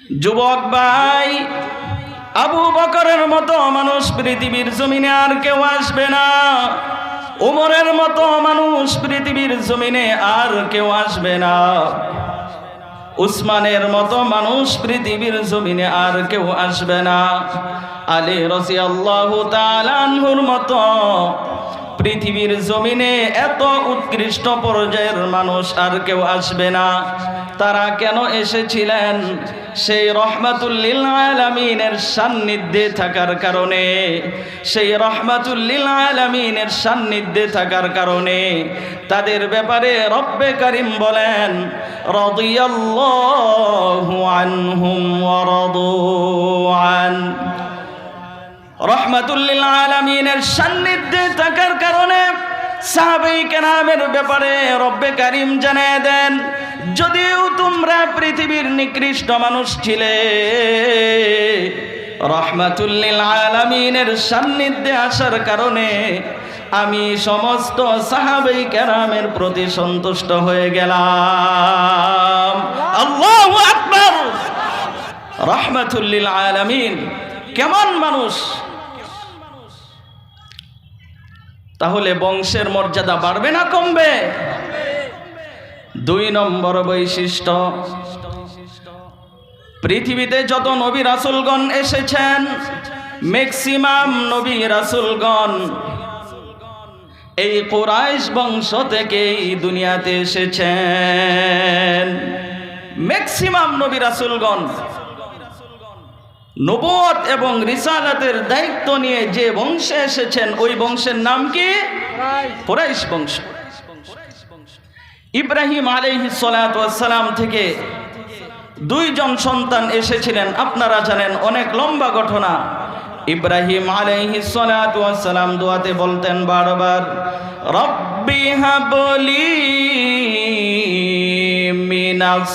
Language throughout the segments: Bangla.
যুবক ভাই, আবু বকরের মতো মানুষ পৃথিবীর জমিনে আর কেউ আসবে না। উমরের মতো মানুষ পৃথিবীর জমিনে আর কেউ আসবে না। উসমানের মতো মানুষ পৃথিবীর জমিনে আর কেউ আসবে না। আলী রসি আল্লাহ তালানহুর মতো পৃথিবীর জমিনে এত উৎকৃষ্ট পর্যায়ের মানুষ আর কেউ আসবে না। তারা কেন এসেছিলেন? সেই রহমাতুল্লিল আলমিনের সান্নিধ্যে থাকার কারণে, সেই রহমাতুল্লিল আলমিনের সান্নিধ্যে থাকার কারণে তাদের ব্যাপারে রব্বে করিম বলেন রহমাতুল্লিল আলমিনের সান্নিধ্যে থাকার কারণে সাহাবেই কেনামের ব্যাপারে রব্বে কারিম জানিয়ে দেন যদিও তোমরা পৃথিবীর নিকৃষ্ট মানুষ ছিলে রহমাতুল্লিল আলমিনের সান্নিধ্যে আসার কারণে আমি সমস্ত সাহাবেই কেরামের প্রতি সন্তুষ্ট হয়ে গেলাম। আল্লাহু আকবার! রহমাতুল্লিল আলামিন, কেমন মানুষ? তাহলে বংশের মর্যাদা বাড়বে না কমবে? দুই নম্বর বৈশিষ্ট্য। পৃথিবীতে যত নবী রাসুলগণ এসেছেন ম্যাক্সিমাম নবী রাসুলগণ, এই কোরাইশ বংশ থেকেই দুনিয়াতে এসেছেন। ম্যাক্সিমাম নবী রাসুলগণ নবত এবং রিসালাতের দায়িত্ব নিয়ে যে বংশে এসেছেন, ওই বংশের নাম কি? কোরাইশ বংশ। ইব্রাহিম আলাইহিস সালাম থেকে দুইজন সন্তান এসেছিলেন। আপনারা জানেন অনেক লম্বা ঘটনা। ইব্রাহিম আলাইহিস সালাম দোয়াতে বলতেন বারবার, রব্বি হাবলি মিনাস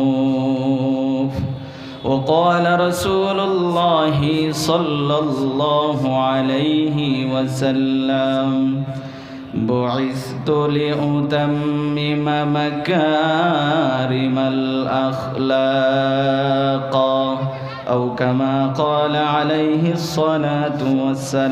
وقال رسول الله صلى الله عليه وسلم بعثت لأتمم مكارم الأخلاق. أو كما قال عليه الصلاة والسلام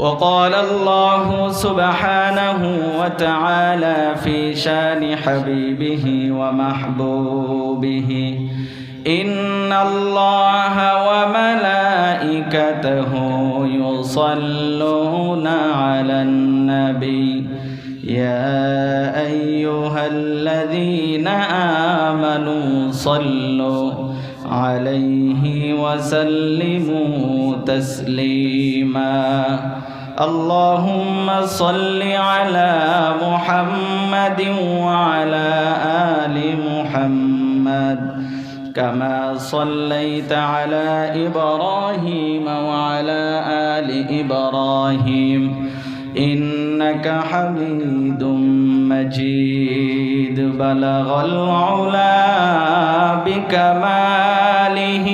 وقال الله سبحانه وتعالى في شان حبيبه ومحبوبه إن الله وملائكته يصلون على النبي. يا أيها الذين آمنوا صلوا عليه وسلموا تسليما. اللهم صل على محمد وعلى آل محمد كما صليت على إبراهيم وعلى آل إبراهيم إنك حميد مجيد. بلغ العلا بكماله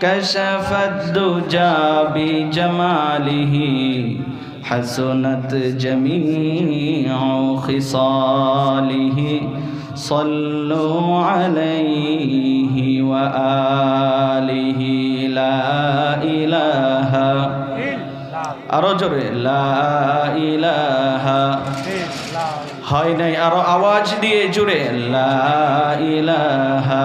كشف الدجى بجماله حسنت جميع خصاله صلوا عليه وآله لا إله আরও জোরে লা ইলাহা হয় নাই আরও আওয়াজ দিয়ে জুড়ে লা ইলাহা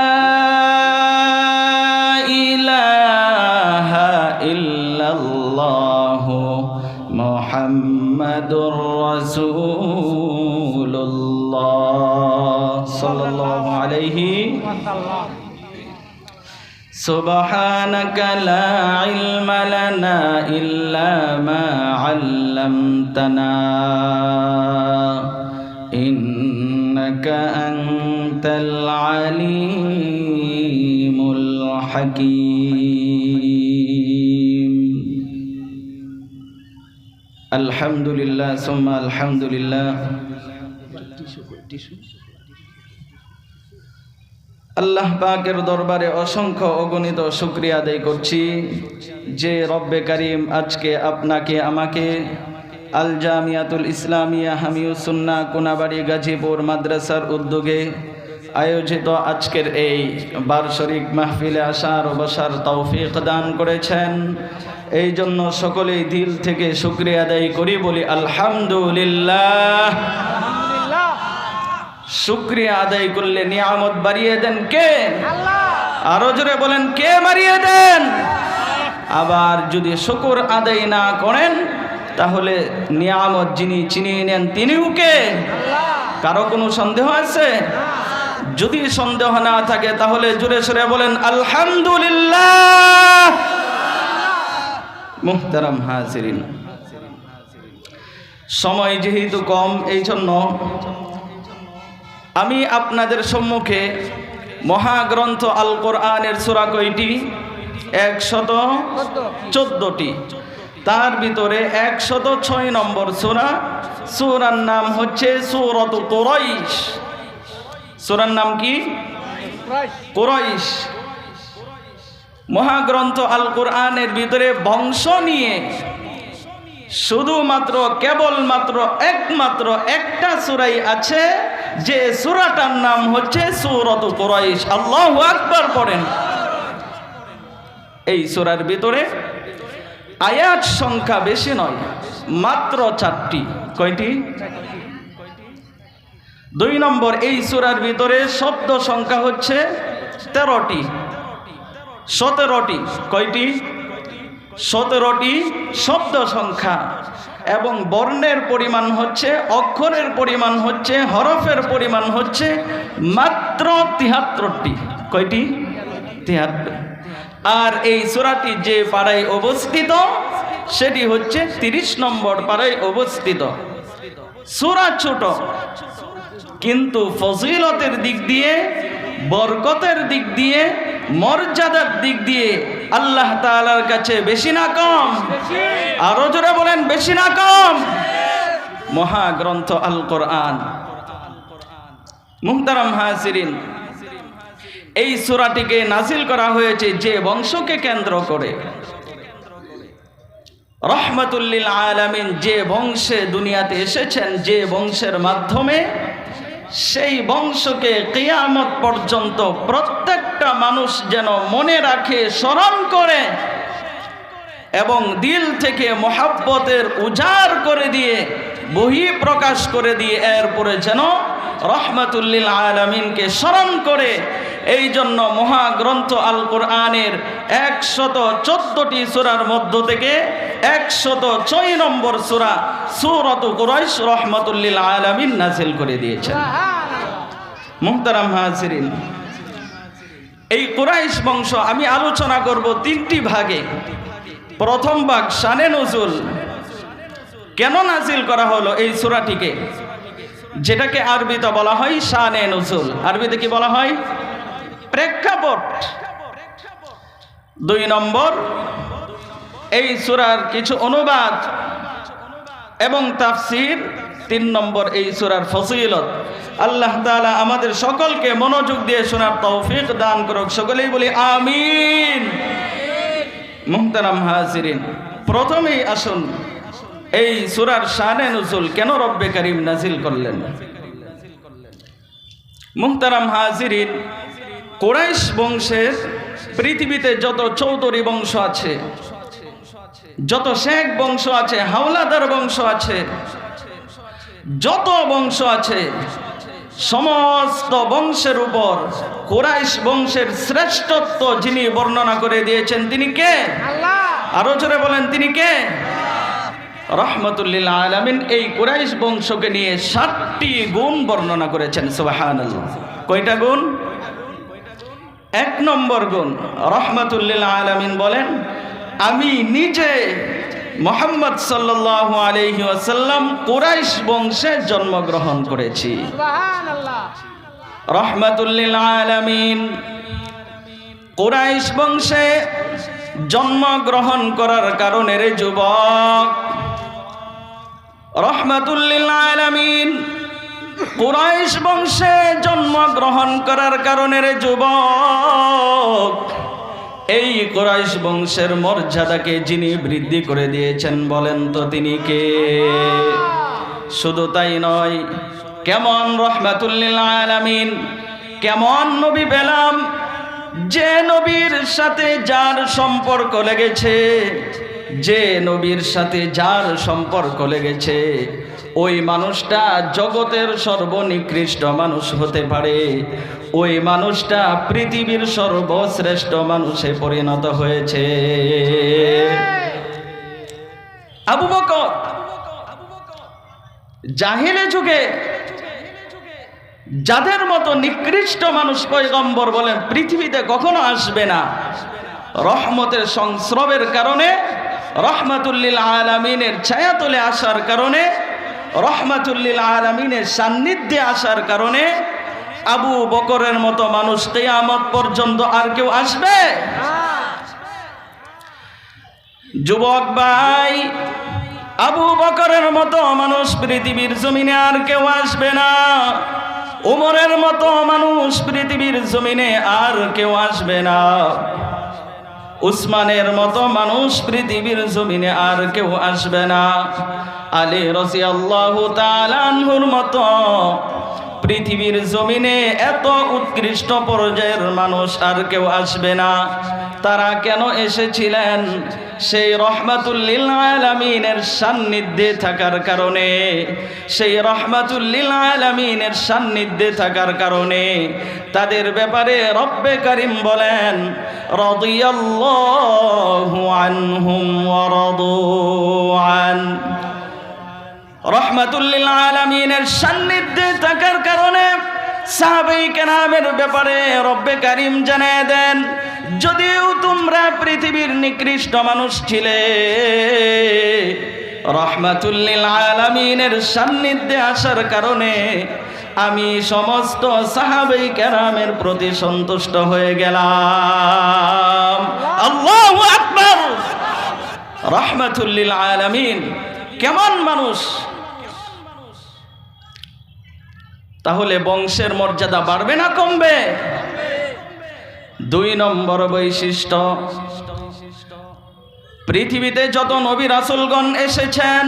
سبحانك لا علم لنا إلا ما علمتنا. إنك أنت العليم الحكيم. الحمد لله ثم الحمد لله. আল্লাহ পাকের দরবারে অসংখ্য অগণিত শুক্রিয়া আদায় করছি যে রব্বে করিম আজকে আপনাকে, আমাকে আল জামিয়াতুল ইসলামিয়া হামিউসুন্না কোনাবাড়ি গাজীপুর মাদ্রাসার উদ্যোগে আয়োজিত আজকের এই বার্ষরিক মাহফিলে আসার বসার তৌফিক দান করেছেন। এই জন্য সকলেই দিল থেকে শুক্রিয়া আদায় করি, বলি আলহামদুলিল্লাহ। শুক্রিয়া আদায় করলে নিয়ামত বাড়িয়ে দেন কে? আরও জোরে বলেন কে বাড়িয়ে দেন? আবার যদি শুকুর আদায় না করেন তাহলে নিয়ামত যিনি চিনিয়ে নেন তিনিও কে? কারও কোনো সন্দেহ আছে? যদি সন্দেহ না থাকে তাহলে জোরে সরে বলেন আলহামদুলিল্লাহ। মুহতারাম হাজিরিন। সময় যেহেতু কম এই জন্য আমি আপনাদের সম্মুখে মহাগ্রন্থ আল কোরআনের সুরা কয়টি? একশত চোদ্দটি। তার ভিতরে একশত ছয় নম্বর সুরা, সুরার নাম হচ্ছে সুরত কোরাইশ। সুরার নাম কি? কোরাইশ। মহাগ্রন্থ আল কোরআনের ভিতরে বংশ নিয়ে শুধুমাত্র, কেবলমাত্র একমাত্র একটা সুরাই আছে, যে সুরাটার নাম হচ্ছে সুরত কোরাইশ। আল্লাহ আকবার পড়েন। এই সুরার ভিতরে আয়াত সংখ্যা বেশি নয়, মাত্র চারটি। কয়টি? দুই নম্বর, এই সুরার ভিতরে শব্দ সংখ্যা হচ্ছে তেরোটি। সতেরোটি। কয়টি? সতেরোটি শব্দ সংখ্যা এবং বর্ণের পরিমাণ হচ্ছে, অক্ষরের পরিমাণ হচ্ছে, হরফের পরিমাণ হচ্ছে মাত্র তিহাত্তরটি। কয়টি? তিহাত্তর। আর এই সুরাটি যে পাড়ায় অবস্থিত, সেটি হচ্ছে তিরিশ নম্বর পাড়ায় অবস্থিত। সুরা ছোট, কিন্তু ফজিলতের দিক দিয়ে, বরকতের দিক দিয়ে, মর্যাদার দিক দিয়ে আল্লাহ তাআলার কাছে বেশি না কম। আরও জোরে বলেন, বেশি না কম। মহাগ্রন্থ আল কোরআন মুহতারাম হাসিরিন এই সূরাটিকে নাজিল করা হয়েছে যে বংশকে কেন্দ্র করে। রহমতুল্লিল আলামিন যে বংশে দুনিয়াতে এসেছেন, যে বংশের মাধ্যমে সেই বংশকে কিয়ামত পর্যন্ত প্রত্যেকটা মানুষ যেন মনে রাখে স্মরণ করে এবং দিল থেকে মোহাব্বতের উজাড় করে দিয়ে বহি প্রকাশ করে দিয়ে এরপরে যেন রহমতুল্লিল আলমিনকে স্মরণ করে। এই জন্য মহাগ্রন্থ আল কোরআনের একশত চোদ্দটি সুরার মধ্য থেকে একশত ছয় নম্বর সুরা সুরত কুরাইশ রহমতুল্লিল আলমিন নাজিল করে দিয়েছেন। মুহতারাম হাজিরিন এই কুরাইশ বংশ আমি আলোচনা করব তিনটি ভাগে। প্রথম ভাগ শানে নজুল। কেন নাজিল করা হলো এই সুরাটিকে? যেটাকে আরবিতে বলা হয় শানে নজুল। আরবিতে কি বলা হয়? প্রেক্ষাপট। দুই নম্বর, এই সুরার কিছু অনুবাদ এবং তাফসির তিন নম্বর এই সুরার ফসিলত। আল্লাহ তাআলা আমাদের সকলকে মনোযোগ দিয়ে শোনার তৌফিক দান করুক। সকলেই বলি আমিন। মুহতারাম হাজিরিন, প্রথমেই আসুন এই সুরার শানে নজুল কেন রব্বে করিম নাজিল করলেন? মুহতারাম হাজিরিন, কোরাইশ বংশের পৃথিবীতে যত চৌধুরী বংশ আছে, যত শেখ বংশ আছে, হাওলাদার বংশ আছে যত বংশ আছে সমস্ত বংশের উপর কোরাইশ বংশের শ্রেষ্ঠত্ব যিনি বর্ণনা করে দিয়েছেন তিনি কে? আরও জোরে বলেন তিনি কে? রহমতুল্লিল আলমিন এই কুরাইশ বংশকে নিয়ে ষাটটি গুণ বর্ণনা করেছেন সুবাহান কয়টা গুণ? এক নম্বর গুণ রহমতুল্লিল আলমিন বলেন আমি নিজে মোহাম্মদ সাল্লাহ আলহি আসাল্লাম কুরাইশ বংশে জন্মগ্রহণ করেছি। রহমতুল্লিল আলমিন। কুরাইশ বংশে জন্মগ্রহণ করার কারণে রে যুবক রহমাতুল্লিল আলামিন কুরাইশ বংশে জন্মগ্রহণ করার কারণে রে যুবক এই কুরাইশ বংশের মর্যাদাকে যিনি বৃদ্ধি করে দিয়েছেন, বলেন তো তিনি কে? শুধু তাই নয়, কেমন রহমাতুল্লিল আলামিন, কেমন নবী পেলাম, যে নবীর সাথে যার সম্পর্ক লেগেছে, যে নবীর সাথে যার সম্পর্ক লেগেছে ওই মানুষটা জগতের সর্বনিকৃষ্ট মানুষ হতে পারে। ওই মানুষটা পৃথিবীর সর্বশ্রেষ্ঠ মানুষে পরিণত হয়েছে। আবু বকর, জাহিলে যুগে যাদের মতো নিকৃষ্ট মানুষ পয়গম্বর বলেন, পৃথিবীতে কখনো আসবে না। রহমতের সংস্রবের কারণে, রহমাতুল্লিল আলমিনের ছায়া তুলে আসার কারণে রহমাতুল্লিল আলমিনের সান্নিধ্যে আসার কারণে আবু বকরের মতো মানুষ কেয়ামত পর্যন্ত আর কেউ আসবে? যুবক ভাই, আবু বকরের মতো মানুষ পৃথিবীর জমিনে আর কেউ আসবে না। উমরের মতো মানুষ পৃথিবীর জমিনে আর কেউ আসবে না। উসমানের মতো মানুষ পৃথিবীর জমিনে আর কেউ আসবে না। আলী রসি আল্লাহ তালানহুর মতো পৃথিবীর জমিনে এত উৎকৃষ্ট পর্যায়ের মানুষ আর কেউ আসবে না। তারা কেন এসেছিলেন? সেই রহমাতুল্লিল আলমিনের সান্নিধ্যে থাকার কারণে। সেই রহমাতুল্লিল আলমিনের সান্নিধ্যে থাকার কারণে তাদের ব্যাপারে রব্বে করিম বলেন, রদিয়াল্লাহু আনহুম ওয়ারাদু আন। রহমাতুল্লিল আলমিনের সান্নিধ্যে থাকার কারণে সাহাবাই কেনামের ব্যাপারে রব্বে কারিম জানিয়ে দেন, যদিও তোমরা পৃথিবীর নিকৃষ্ট মানুষ ছিলে রহমাতুল্লিল আলমিনের সান্নিধ্যে আসার কারণে আমি সমস্ত সাহাবাই কেরামের প্রতি সন্তুষ্ট হয়ে গেলাম। আল্লাহ আকবর! রহমাতুল্লিল আলমিন কেমন মানুষ? তাহলে বংশের মর্যাদা বাড়বে না কমবে? দুই নম্বর বৈশিষ্ট্য, পৃথিবীতে যত নবী রাসুলগণ এসেছেন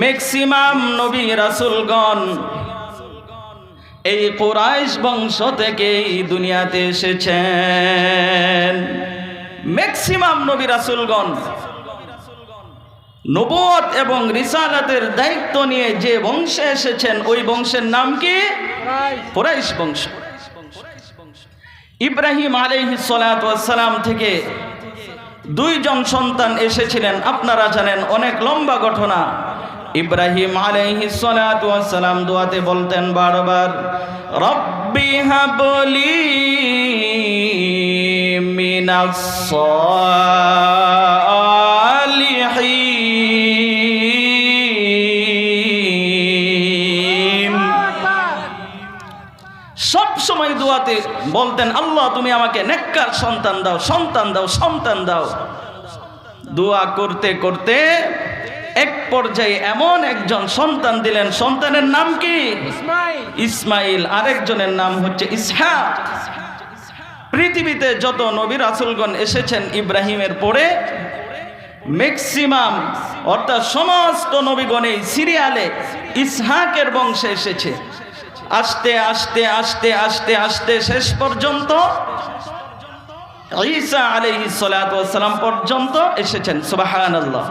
ম্যাক্সিমাম নবী রাসুলগণ, এই কোরাইশ বংশ থেকে এই দুনিয়াতে এসেছেন। ম্যাক্সিমাম নবী রাসুলগণ নবত এবং রিসালাতের দায়িত্ব নিয়ে যে বংশে এসেছেন ওই বংশের নাম কি? কোরাইশ। বংশ। ইব্রাহিম আলাইহি সালাম থেকে দুইজন সন্তান এসেছিলেন। আপনারা জানেন অনেক লম্বা ঘটনা। ইব্রাহিম আলাইহি সালাম দোয়াতে বলতেন বারবার রব্বি হাবলি মিনাস বলতেন আল্লাহ তুমি আমাকে নেককার সন্তান দাও সন্তান দাও সন্তান দাও। দোয়া করতে করতে এক পর্যায়ে এমন একজন সন্তান দিলেন সন্তানের নাম কি? ইসমাইল। আরেকজনের নাম হচ্ছে ইসহাক। পৃথিবীতে যত নবী রাসুলগণ এসেছেন ইব্রাহিমের পরে ম্যাক্সিমাম অর্থাৎ সমস্ত নবীগণেই সিরিয়ালে ইসহাকের বংশে এসেছে। আস্তে, আসতে আসতে আসতে আসতে শেষ পর্যন্ত ঈসা ওয়াস সালাম পর্যন্ত এসেছেন, সুবহানাল্লাহ।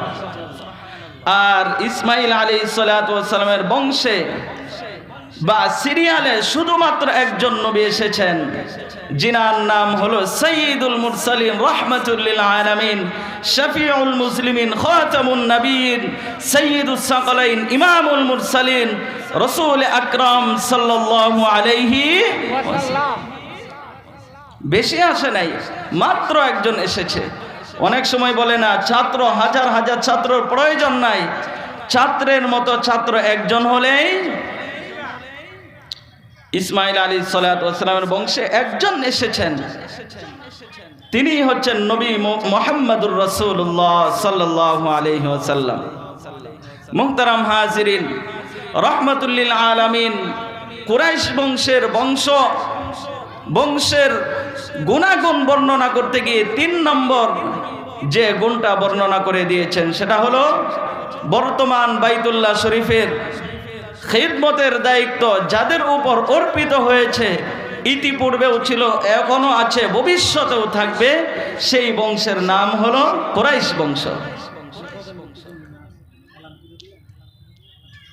আর ইসমাইল ওয়াস সালামের বংশে বা সিরিয়ালে শুধুমাত্র একজন নবী এসেছেন। জিনার নাম হলো সঈদুল মুরসালিন রহমতুল্লিল আলামিন, শফিউল মুসলিমিন, খাতামুন নবীন সঈদুস সাকালাইন, ইমামুল মুরসালিন, রসুল আকরাম সাল্লাল্লাহু আলাইহি বেশি আসে নাই, মাত্র একজন এসেছে। অনেক সময় বলে না, ছাত্র, হাজার হাজার ছাত্রর প্রয়োজন নাই। ছাত্রের মতো ছাত্র একজন হলেই ইসমাইল আলী সালামের বংশে একজন এসেছেন। তিনি হচ্ছেন নবী মোহাম্মদুর রসুল্লাহ সাল্লাহ আলহি ওসাল্লাম মুহতারাম হাজিরিন রহমতুল্লিল আলামিন, কুরাইশ বংশের বংশ, বংশের গুণাগুণ বর্ণনা করতে গিয়ে তিন নম্বর যে গুণটা বর্ণনা করে দিয়েছেন, সেটা হলো বর্তমান বাইতুল্লাহ শরীফের খিদমতের দায়িত্ব যাদের উপর অর্পিত হয়েছে, ইতিপূর্বেও ছিল, এখনও আছে, ভবিষ্যতেও থাকবে। সেই বংশের নাম হলো কোরাইশ বংশ।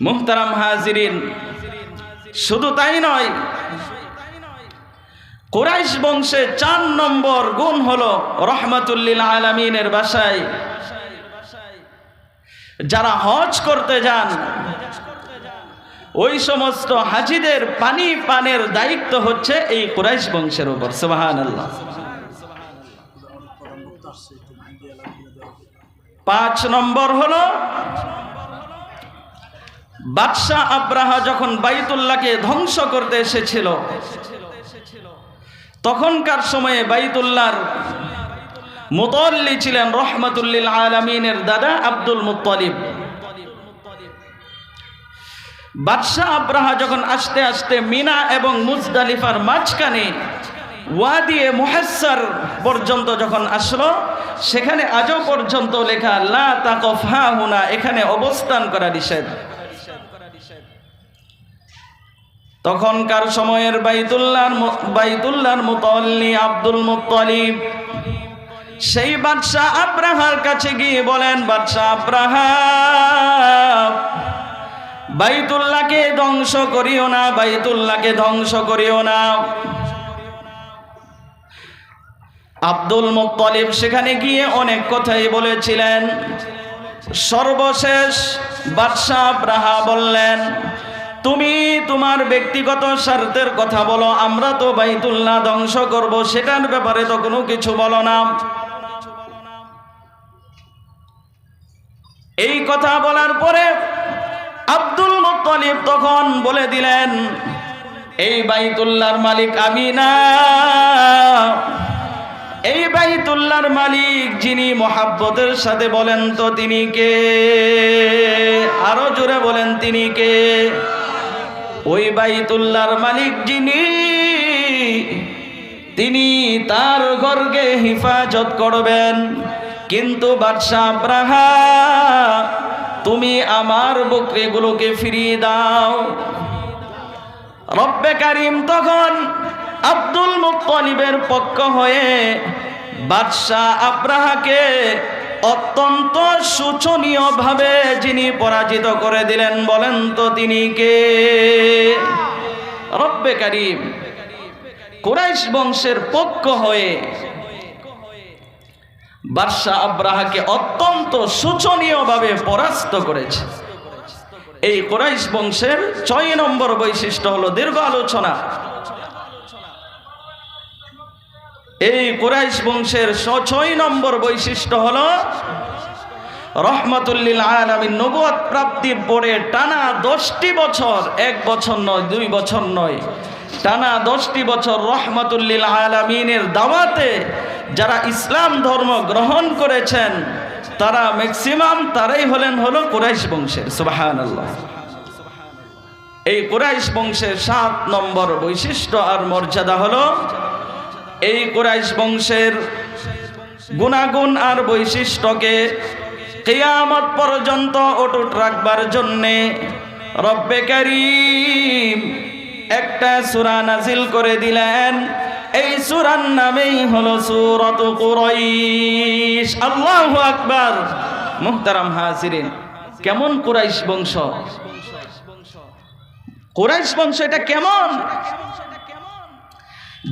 মুহতারাম হাজিরিন, শুধু তাই নয়, কোরাইশ বংশে চার নম্বর গুণ হলো রহমাতুল্লিল আলমিনের বাসায়। যারা হজ করতে যান ওই সমস্ত হাজিদের পানি পানের দায়িত্ব হচ্ছে এই কুরাইশ বংশের উপর। সুবাহান আল্লাহ পাঁচ নম্বর হলো, বাদশাহ আব্রাহা যখন বাইতুল্লাহকে ধ্বংস করতে এসেছিল, তখনকার সময়ে বাইতুল্লাহর মুতল্লি ছিলেন রহমতুল্লিল আলমিনের দাদা আব্দুল মুত্তলিব। বাদশাহ আব্রাহা যখন আস্তে আস্তে মিনা এবং মুজদালিফার মাঝখানে ওয়াদিয়ে মুহাসসার পর্যন্ত যখন আসলো, সেখানে আজও পর্যন্ত লেখা, লা তাকফ হুনা এখানে অবস্থান করা নিষেধ। তখনকার সময়ের বাইতুল্লাহর মু- বাইতুল্লাহর মুতল্লি আব্দুল মুত্তলিব, সেই বাদশাহ আব্রাহার কাছে গিয়ে বলেন, বাদশাহ আব্রাহা বাইতুল্লাহকে ধ্বংস করিও না, বাইতুল্লাহকে ধ্বংস করিও না। আব্দুল মুত্তলিব সেখানে গিয়ে অনেক কথাই বলেছিলেন। সর্বশেষ বাদশাহ আব্রাহা বললেন, তুমি তোমার ব্যক্তিগত স্বার্থের কথা বলো, আমরা তো বাইতুল্লাহ ধ্বংস করব, সেটার ব্যাপারে তো কোনো কিছু বলো না। এই কথা বলার পরে আব্দুল মুত্তলিব তখন বলে দিলেন, এই বাইতুল্লাহর মালিক আমি না এই বাইতুল্লাহর মালিক যিনি মহাব্বতের সাথে বলেন তো তিনি কে? আরও জোরে বলেন তিনি কে? ওই বাইতুল্লাহর মালিক যিনি, তিনি তার ঘরকে হিফাজত করবেন। কিন্তু বাদশাহ আব্রাহা তুমি আমার বকরিগুলোকে ফিরিয়ে দাও। রব্বে কারিম তখন আব্দুল মুত্তলিবের পক্ষ হয়ে বাদশাহ আব্রাহাকে অত্যন্ত শোচনীয়ভাবে যিনি পরাজিত করে দিলেন, বলেন তো তিনি কে? রব্বে কারিম কুরাইশ বংশের পক্ষ হয়ে বাদশাহ আব্রাহাকে অত্যন্ত শোচনীয়ভাবে পরাস্ত করেছে। এই কোরাইশ বংশের ছয় নম্বর বৈশিষ্ট্য হলো দীর্ঘ আলোচনা। এই কোরাইশ বংশের ছয় নম্বর বৈশিষ্ট্য হলো রহমতুল্লিল আলমিন নবুয়াত প্রাপ্তির পরে টানা দশটি বছর, এক বছর নয়, দুই বছর নয় টানা দশটি বছর রহমতুল্লিল আলমিনের দাওয়াতে যারা ইসলাম ধর্ম গ্রহণ করেছেন, তারা ম্যাক্সিমাম তারাই হলেন হলো কুরাইশ বংশের সুবাহান এই কুরাইশ বংশের সাত নম্বর বৈশিষ্ট্য আর মর্যাদা হলো, এই কুরাইশ বংশের গুণাগুণ আর বৈশিষ্ট্যকে কেয়ামত পর্যন্ত অটুট রাখবার জন্যে রব্বে করিম একটা সূরা নাজিল করে দিলেন। এই সুরার নামেই হলো সুরত কুরাইশ। আল্লাহু আকবার। মুহতারাম হাজিরিন, কেমন কুরাইশ বংশ? কুরাইশ বংশ এটা কেমন?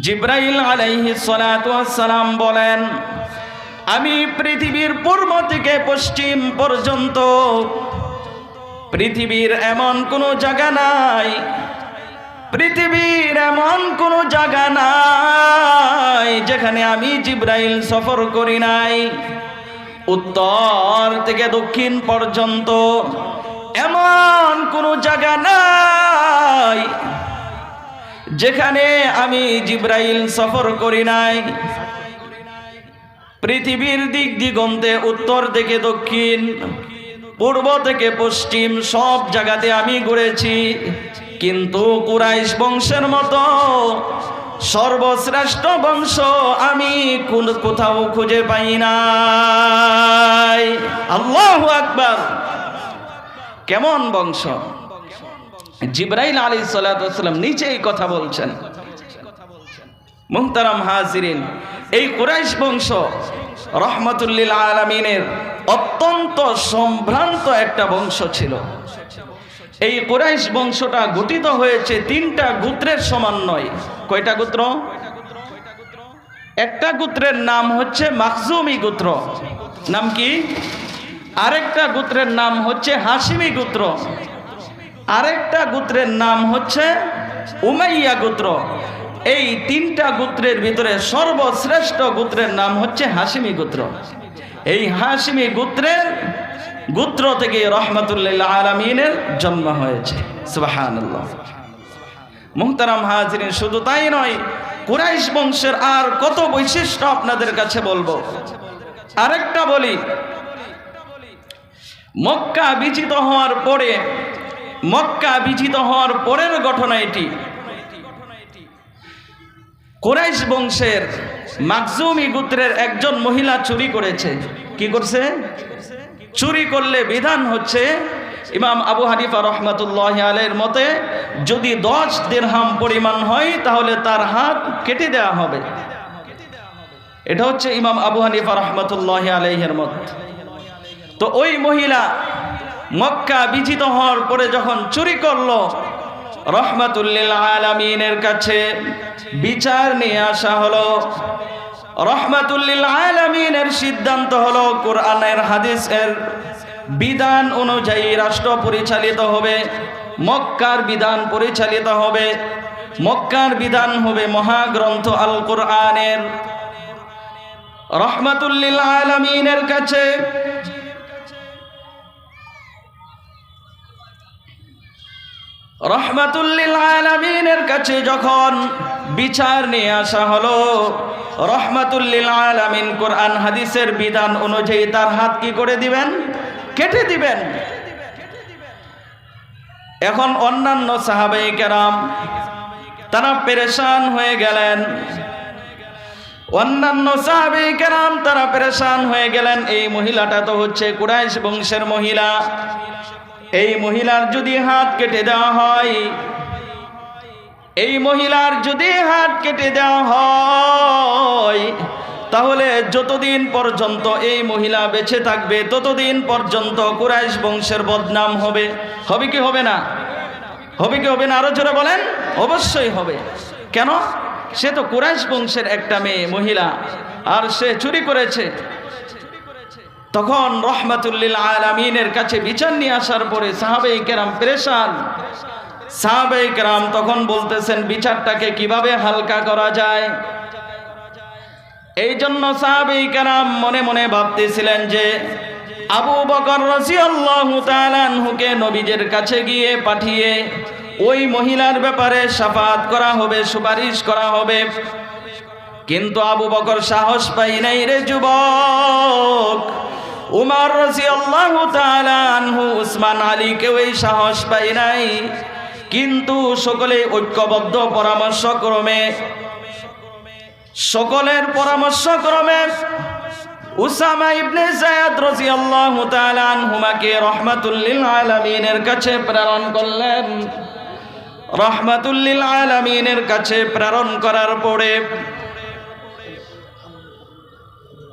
জিব্রাইল আলাইহি সালাম বলেন, আমি পৃথিবীর পূর্ব থেকে পশ্চিম পর্যন্ত, পৃথিবীর এমন কোনো জায়গা নাই পৃথিবীর এমন কোনো জায়গা নাই যেখানে আমি জিব্রাইল সফর করি নাই। উত্তর থেকে দক্ষিণ পর্যন্ত এমন কোনো জায়গা নাই যেখানে আমি জিব্রাইল সফর করি নাই। পৃথিবীর দিক দিগন্তে উত্তর থেকে দক্ষিণ পূর্ব থেকে পশ্চিম সব জায়গাতে আমি ঘুরেছি। কিন্তু কুরাইশ বংশের মতো সর্বশ্রেষ্ঠ বংশ আমি কোন কোথাও খুঁজে পাই নাই। আল্লাহ আকবার। কেমন বংশ? জিব্রাইল আলী সাল্লাম নিচেই কথা বলছেন। মুহতারাম হাজিরিন। এই কুরাইশ বংশ রহমতুল্লিল আলমিনের অত্যন্ত সম্ভ্রান্ত একটা বংশ ছিল। এই কুরাইশ বংশটা গঠিত হয়েছে তিনটা গোত্রের সমন্বয় কয়টা গোত্র? একটা গোত্রের নাম হচ্ছে মাকজুমি গোত্র। নাম কি? আরেকটা গোত্রের নাম হচ্ছে হাসিমি গোত্র। আরেকটা গোত্রের নাম হচ্ছে উমাইয়া গোত্র। এই তিনটা গোত্রের ভিতরে সর্বশ্রেষ্ঠ গোত্রের নাম হচ্ছে হাসিমি গোত্র। এই হাসিমি গোত্রের গোত্র থেকে রহমতুল্লাহ আলমিনের জন্ম হয়েছে। সুবাহান মুহতারাম হাজরিন, শুধু তাই নয়, কুরাইশ বংশের আর কত বৈশিষ্ট্য আপনাদের কাছে বলব। আরেকটা বলি, মক্কা বিজিত হওয়ার পরে, মক্কা বিজিত হওয়ার পরের ঘটনা এটি। কোরাইশ বংশের মাকজুমি গোত্রের একজন মহিলা চুরি করেছে। কি করছে? চুরি করলে বিধান হচ্ছে, ইমাম আবু হানিফা রহমতুল্লাহ আলের মতে, যদি দশ দেড়হাম পরিমাণ হয়, তাহলে তার হাত কেটে দেওয়া হবে। এটা হচ্ছে ইমাম আবু হানিফা রহমতুল্লাহ আলহের মত। তো ওই মহিলা মক্কা বিজিত হওয়ার পরে যখন চুরি করল রহমাতুল্লিল আলমিনের কাছে বিচার নিয়ে আসা হলো। রহমাতুল্লিল আলমিনের সিদ্ধান্ত হলো, কোরআনের হাদিসের বিধান অনুযায়ী রাষ্ট্র পরিচালিত হবে, মক্কার বিধান পরিচালিত হবে। মক্কার বিধান হবে মহাগ্রন্থ আল কোরআনের রহমাতুল্লিল আলমিনের কাছে রহমাতুল্লিল আলমিনের কাছে যখন বিচার নিয়ে আসা হলো রহমাতুল্লিল আলমিন কোরআন, হাদিসের বিধান অনুযায়ী তার হাত কি করে দিবেন? কেটে দিবেন। এখন অন্যান্য সাহাবাই কেরাম তারা পেরেশান হয়ে গেলেন। অন্যান্য সাহাবাই কেরাম তারা পেরেশান হয়ে গেলেন। এই মহিলাটা তো হচ্ছে কুরাইশ বংশের মহিলা। এই মহিলার যদি হাত কেটে দেওয়া হয়, এই মহিলার যদি হাত কেটে দেওয়া হয়, তাহলে যতদিন পর্যন্ত এই মহিলা বেঁচে থাকবে, ততদিন পর্যন্ত কুরাইশ বংশের বদনাম হবে। হবে কি হবে না? হবে কি হবে না? আরও জোরে বলেন, অবশ্যই হবে। কেন? সে তো কুরাইশ বংশের একটা মেয়ে, মহিলা। আর সে চুরি করেছে। তখন রহমাতুল্লিল আলমিনের কাছে বিচার নিয়ে আসার পরে সাহাবেই কেরাম পরেশান। সাহাবেই কেরাম তখন বলতেছেন, বিচারটাকে কীভাবে হালকা করা যায়? এই জন্য সাহাবেই কেরাম মনে মনে ভাবতেছিলেন যে, আবু বকর রসিয়াল্লাহু তাআলাহুকে নবীজের কাছে গিয়ে পাঠিয়ে ওই মহিলার ব্যাপারে সাফাত করা হবে, সুপারিশ করা হবে। কিন্তু আবু বকর সাহস পাই নাই রে যুবক। উমার রাদিয়াল্লাহু তাআলা আনহু উসমান আলীকেও এই সাহস পাই নাই। কিন্তু সকলে ঐক্যবদ্ধ পরামর্শ ক্রমে সকলের পরামর্শ ক্রমে উসামা ইবনে জায়াদ রাদিয়াল্লাহু তাআলা আনহুমাকে রহমাতুল্লিল আলামিনের কাছে প্রেরণ করলেন। রহমাতুল্লিল আলামিনের কাছে প্রেরণ করার পরে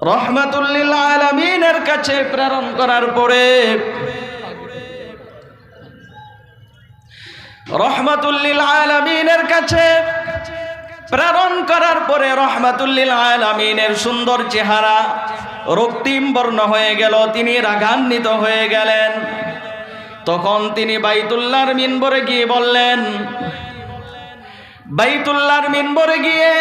রহমাতুল্লিল আলামিনের কাছে প্রেরণ করার পরে রহমাতুল্লিল আলামিনের কাছে প্রেরণ করার পরে রহমাতুল্লিল আলামিনের সুন্দর চেহারা রক্তিম বর্ণ হয়ে গেল, তিনি রাগান্বিত হয়ে গেলেন। তখন তিনি বাইতুল্লাহর মিনবরে গিয়ে বললেন, বাইতুল্লাহর মিনবরে গিয়ে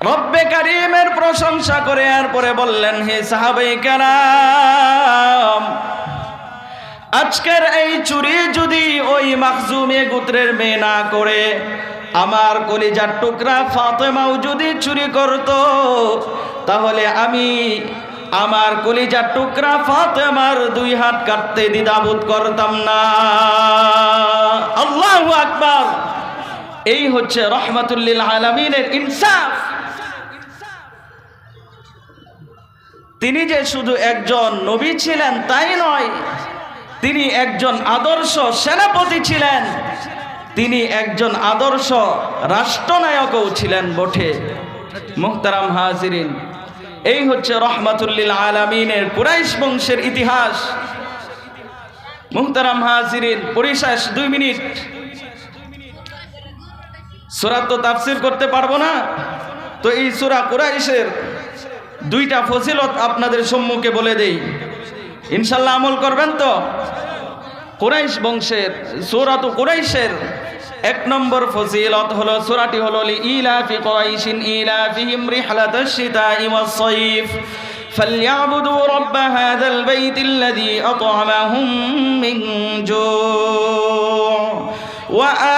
রব্বে কারিমের প্রশংসা করে এরপরে বললেন, হে সাহাবাই কারাম, আজকের এই চুরি যদি ওই মাকজুমে গোত্রের মেয়ে না করে, আমার কলিজার টুকরা ফাতেমাও যদি চুরি করত, তাহলে আমি আমার কলিজার টুকরা ফাতেমার দুই হাত কাটতে দ্বিধাবোধ করতাম না। আল্লাহু আকবার। এই হচ্ছে রহমাতুল্লিল আলমিনের ইনসাফ। তিনি যে শুধু একজন নবী ছিলেন তাই নয়, তিনি একজন আদর্শ সেনাপতি ছিলেন, তিনি একজন আদর্শ রাষ্ট্রনায়কও ছিলেন বটে। মুহতারাম হাজিরিন, এই হচ্ছে রহমাতুল্লিল আলমিনের কুরাইশ বংশের ইতিহাস। মুহতারাম হাজিরিন, পরিশেষ দুই মিনিট। সুরা তো তাফসির করতে পারব না? তো এই সুরা কুরাইশের দুইটা ফজিলত আপনাদের সম্মুখে বলে দেই ইনশাল্লাহ আমল করবেন তো কুরাইশ বংশের সুরাত কুরাইশের এক নম্বর ফজিলত হলো সুরাটি হলো ইলাফি কুরাইশিন ইলাফিহিম রিহলাতাশ শিতাই ওয়াস সাইফ فليعبدوا رب هذا البيت الذي أطعمهم من جوع وآمنهم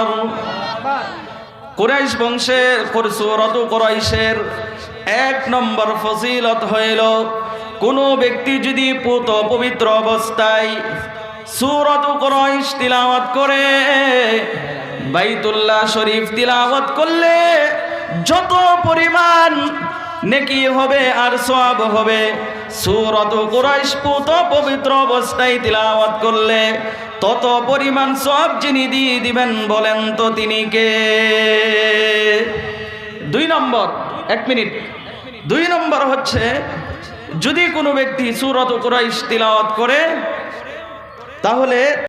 আকবার কুরাইশ বংশের সুরত কুরাইশের এক নম্বর ফজিলত হইল, কোনো ব্যক্তি যদি পুত পবিত্র অবস্থায় সুরত কুরাইশ তিলাওয়াত করে, বাইতুল্লাহ শরীফ তিলাওয়াত করলে যত পরিমাণ নেকি হবে আর সব হবে, সুরত কুরাইশ পুত পবিত্র অবস্থায় তিলাওয়াত করলে তত পরিমাণ সব যিনি দিয়ে দিবেন বলেন তো তিনি কে? দুই নম্বর, এক মিনিট। দুই নম্বর হচ্ছে, যদি কোনো ব্যক্তি সুরত কুরাইশ তিলাওয়াত করে, তাহলে